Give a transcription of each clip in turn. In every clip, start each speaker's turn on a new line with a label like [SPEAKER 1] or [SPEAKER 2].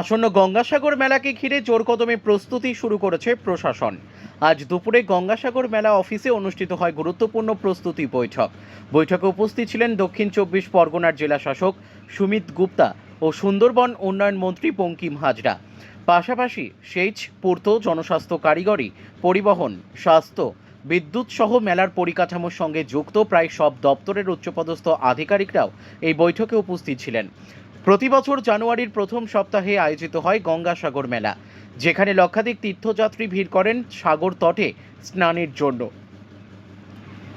[SPEAKER 1] আসন্ন গঙ্গাসাগর মেলাকে ঘিরে জোর কদমে প্রস্তুতি শুরু করেছে প্রশাসন। আজ দুপুরে গঙ্গাসাগর মেলা অফিসে অনুষ্ঠিত হয় গুরুত্বপূর্ণ প্রস্তুতি বৈঠক। বৈঠকে উপস্থিত ছিলেন দক্ষিণ চব্বিশ পরগনার জেলা শাসক সুমিত গুপ্তা ও সুন্দরবন উন্নয়ন মন্ত্রী বঙ্কিম হাজরা। পাশাপাশি সেচ, পূর্ত, জনস্বাস্থ্য কারিগরি, পরিবহন, স্বাস্থ্য, বিদ্যুৎ সহ মেলার পরিকাঠামোর সঙ্গে যুক্ত প্রায় সব দপ্তরের উচ্চপদস্থ আধিকারিকরাও এই বৈঠকে উপস্থিত ছিলেন। প্রতি বছর জানুয়ারির প্রথম সপ্তাহে আয়োজিত হয় গঙ্গাসাগর মেলা, যেখানে লক্ষাধিক তীর্থযাত্রী ভিড় করেন সাগর তটে স্নানের জন্য।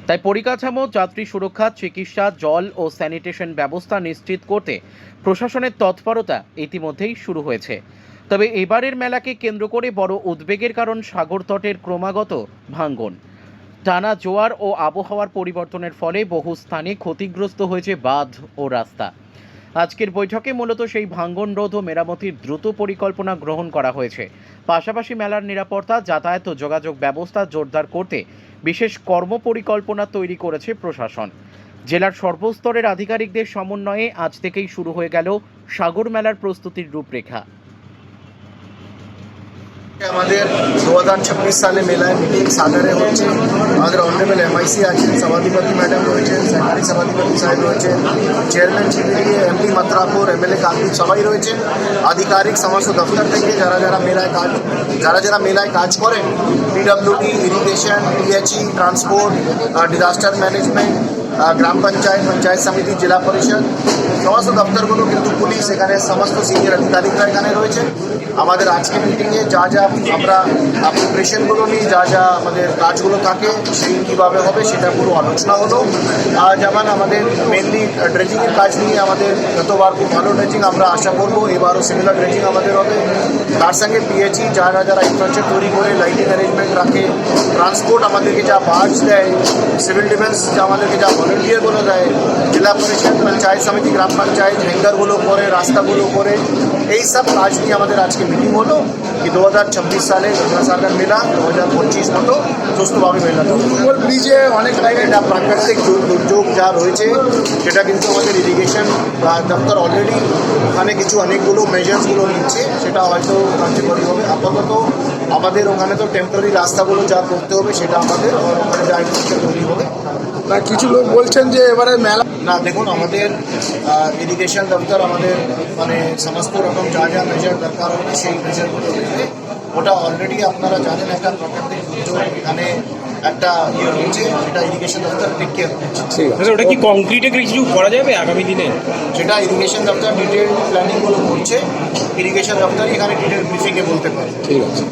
[SPEAKER 1] তাই পরিকাঠামো, যাত্রী সুরক্ষা, চিকিৎসা, জল ও স্যানিটেশন ব্যবস্থা নিশ্চিত করতে প্রশাসনের তৎপরতা ইতিমধ্যেই শুরু হয়েছে। তবে এবারের মেলাকে কেন্দ্র করে বড় উদ্বেগের কারণ সাগর তটের ক্রমাগত ভাঙ্গন। টানা জোয়ার ও আবহাওয়ার পরিবর্তনের ফলে বহু স্থানে ক্ষতিগ্রস্ত হয়েছে বাঁধ ও রাস্তা। আজকের বৈঠকে মূলত সেই ভাঙ্গন রোধ ও মেরামতির দ্রুত পরিকল্পনা গ্রহণ করা হয়েছে। পাশাপাশি মেলার নিরাপত্তা, যাতায়াত ও যোগাযোগ ব্যবস্থা জোরদার করতে বিশেষ কর্মপরিকল্পনা তৈরি করেছে প্রশাসন। জেলার সর্বস্তরের আধিকারিকদের সমন্বয়ে আজ থেকেই শুরু হয়ে গেল সাগর মেলার প্রস্তুতির রূপরেখা।
[SPEAKER 2] আমাদের দু হাজার ছাব্বিশ সালে মেলায় মিটিং সাগরে হচ্ছে আমাদের অনারেবল এমআইসি আছেন সভাধিপতি ম্যাডাম রয়েছেন সরকারি সভাধিপতি সাহেব রয়েছেন চেয়ারম্যান শিবিরিয়ে এমপি মাত্রাপুর এমএলএ কার্তিক সবাই রয়েছেন আধিকারিক সমস্ত দপ্তর থেকে যারা যারা মেলায় কাজ যারা যারা মেলায় কাজ করেন পিডব্লিউডি ইরিগেশন টিএচই ট্রান্সপোর্ট ডিজাস্টার ম্যানেজমেন্ট গ্রাম পঞ্চায়েত পঞ্চায়েত সমিতি, জেলা পরিষদ, সমস্ত দপ্তরগুলো কিন্তু পুলিশ, এখানে সমস্ত সিনিয়র আধিকারিকরা এখানে রয়েছে। আমাদের আজকে মিটিংয়ে যা যা আমরা প্রিপারেশনগুলো নিই যা যা আমাদের কাজগুলো থাকে, সেই কীভাবে হবে সেটা পুরো আলোচনা হলো। যেমন আমাদের মেনলি ড্রেজিংয়ের কাজ নিয়ে আমাদের গতবার খুব ভালো ড্রেজিং আমরা আশা করব, এবারও সিমিলার ড্রেজিং আমাদের হবে। তার সঙ্গে পিএইচই যারা যারা ইনফ্রাস্ট্রাকচার তৈরি করে লাইটিং অ্যারেঞ্জমেন্ট রাখে ট্রান্সপোর্ট আমাদেরকে যা বাস দেয় সিভিল ডিফেন্স যা আমাদেরকে যা ভলেন্টিয়ারগুলো দেয়, জেলা পরিষদ, পঞ্চায়েত সমিতি, গ্রাম পঞ্চায়েত, হ্যাঙ্গারগুলো করে, রাস্তাগুলো করে এই সব কাজ নিয়ে আমাদের আজকে মিটিং হলো কি দু হাজার ছাব্বিশ সালে গঙ্গাসাগর মেলা, দু হাজার পঁচিশ মতো সুস্থভাবে মেলা দুর্গল ব্রিজে অনেক জায়গায় এটা প্রাকৃতিক দুর্যোগ যা রয়েছে, সেটা কিন্তু আমাদের ইরিগেশন দপ্তর অলরেডি ওখানে কিছু অনেকগুলো মেজার্সগুলো নিচ্ছে, সেটা হয়তো কার্যকরী হবে। আপাতত আমাদের ওখানে তো টেম্পোরারি রাস্তাগুলো যা করতে হবে, সেটা আমাদের, ওখানে যা তৈরি হবে।
[SPEAKER 3] না, কিছু লোক বলছেন যে এবারে মেলা
[SPEAKER 2] না দেখুন আমাদের ইরিগেশন দপ্তর আমাদের মানে সমস্ত রকম যা যা মেজার দরকার হবে সেই মেজারগুলো নেবে ওটা অলরেডি আপনারা জানেন একটা প্রাকৃতিক দুর্যোগ এখানে একটা ইয়ে রয়েছে সেটা ইরিগেশন দপ্তর টেক কেয়ার করছে।
[SPEAKER 3] ঠিক
[SPEAKER 4] আচ্ছা ওটা কি কংক্রিটে কিছু করা যাবে আগামী দিনে?
[SPEAKER 2] সেটা ইরিগেশন দপ্তর ডিটেল প্ল্যানিংগুলো করছে ইরিগেশন দপ্তর এখানে ডিটেল ব্রিফিংয়ে বলতে পারে।
[SPEAKER 3] ঠিক আছে।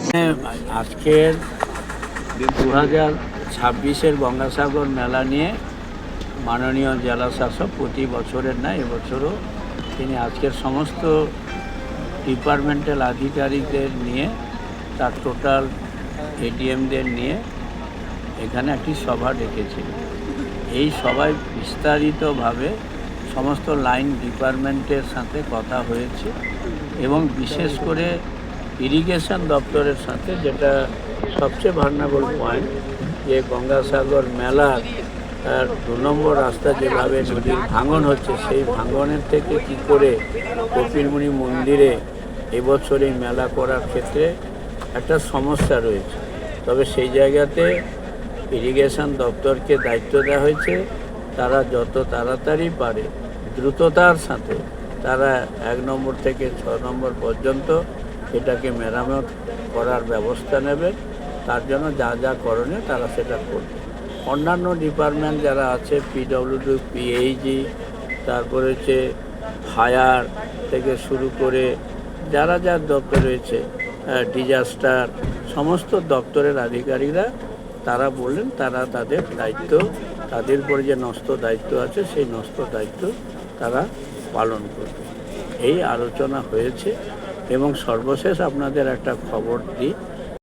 [SPEAKER 5] আজকের দু হাজার ছাব্বিশের গঙ্গাসাগর মেলা নিয়ে মাননীয় জেলা শাসক প্রতি বছরের না, এবছরও তিনি আজকের সমস্ত ডিপার্টমেন্টাল আধিকারিকদের নিয়ে, তার টোটাল এডিএমদের নিয়ে এখানে একটি সভা ডেকেছিলেন এই সভায় বিস্তারিতভাবে সমস্ত লাইন ডিপার্টমেন্টের সাথে কথা হয়েছে এবং বিশেষ করে ইরিগেশন দপ্তরের সাথে যেটা সবচেয়ে ভার্নাবল পয়েন্ট যে গঙ্গাসাগর মেলার দু নম্বর রাস্তা যেভাবে নদীর ভাঙন হচ্ছে, সেই ভাঙনের থেকে কি করে কপিলমুনি মন্দিরে এবছর এই মেলা করার ক্ষেত্রে একটা সমস্যা রয়েছে? তবে সেই জায়গাতে ইরিগেশন দপ্তরকে দায়িত্ব দেওয়া হয়েছে। তারা যত তাড়াতাড়ি পারে দ্রুততার সাথে তারা এক নম্বর থেকে ছ নম্বর পর্যন্ত এটাকে মেরামত করার ব্যবস্থা নেবে। তার জন্য যা যা করণীয় তারা সেটা করবে। অন্যান্য ডিপার্টমেন্ট যারা আছে পিডব্লিউডি পিএইচি তারপরে হচ্ছে ফায়ার থেকে শুরু করে যারা যার দপ্তর রয়েছে ডিজাস্টার সমস্ত দপ্তরের আধিকারিকরা, তারা বললেন তারা তাদের দায়িত্ব, তাদের উপরে যে নষ্ট দায়িত্ব আছে, সেই নষ্ট দায়িত্ব তারা পালন করবে। এই আলোচনা হয়েছে এবং সর্বশেষ আপনাদের একটা খবর দিই।